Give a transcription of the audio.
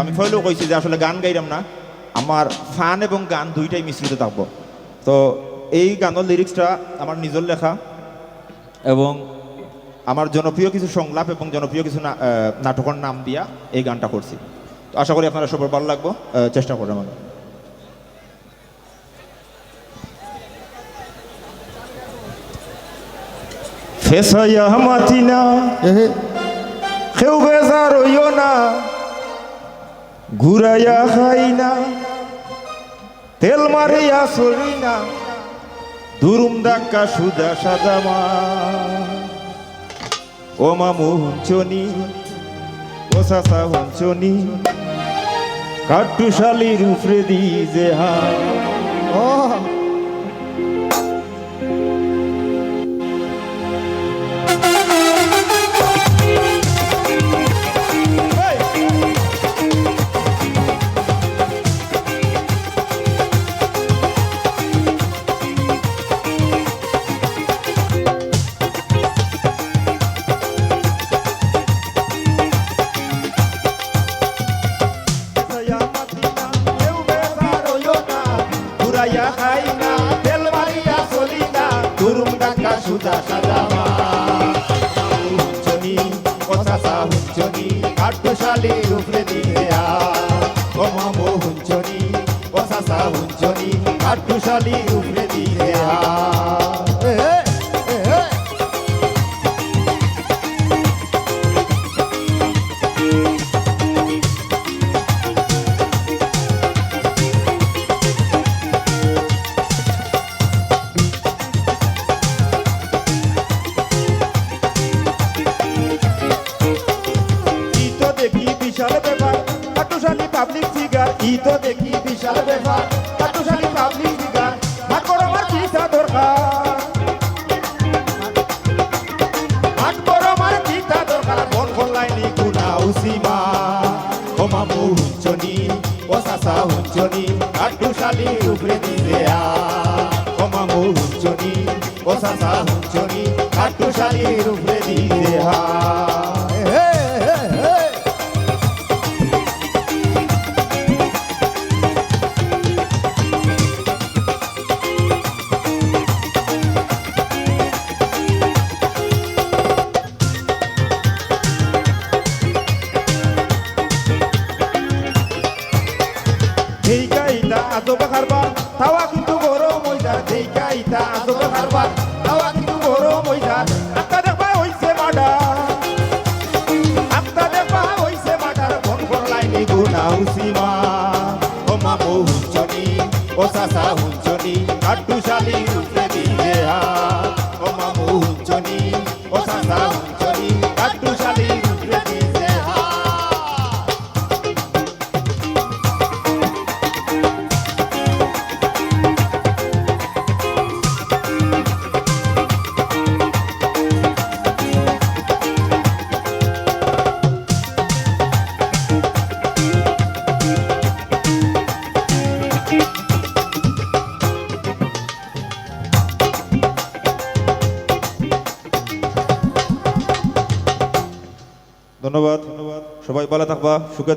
আমি ফয়লেও কইছি যে আসলে গান গাইলাম না, আমার ফান এবং গান দুইটাই মিশ্রিত থাকব। তো এই গানের লিরিক্সটা আমার নিজের লেখা এবং আমার জনপ্রিয় কিছু সংলাপ এবং জনপ্রিয় কিছু নাটকের নাম দিয়া এই গানটা করছি। তো আশা করি আপনারা সবার ভালো লাগবো। চেষ্টা করবেন আমাকে। ফেসাইয়া মাতিনা কেউ বেজার হইও না ঘুরাইয়া খাই না তেল মারিয়া চলি না দুরুম ডাক্কা সুদা সাজামা। ও মামু হুঞ্চনি ও সাসা হুঞ্চনি কাট্টুশালির উপরে দি যে হা ও সাজামা হুঞ্চনি ও সাসা হুঞ্চনি কাট্টুশালির উপরে দিয়ে মামু বিশাল ব্যাপার। কাটুশালী পাবলিক ফিগার ই তো দেখি বিশাল ব্যাপার। কাটুশালী পাবলিক ফিগার ভাগ করো আমার পিসা দরকার ভাগ করো আমার পিসা দরকার গুনা উসিমা ও সাসা হুঞ্চনি কাটুশালীর উপরে দিতে হা আজবে খারবার তাওয়া কিন্তু গরম ময়দার দেইকা ইতা আজবে খারবার তাওয়া কিন্তু গরম ময়দার আত্মা দেখবা হইছে মাডা আত্মা দেখবা হইছে মাডার বন করলাইনি গুনা হুসিমা ও মামু হুঞ্চনি ও সাসা হুঞ্চনি কাট্টুশালি রূপে ধন্যবাদ। সবাই ভালো থাকবা সুখে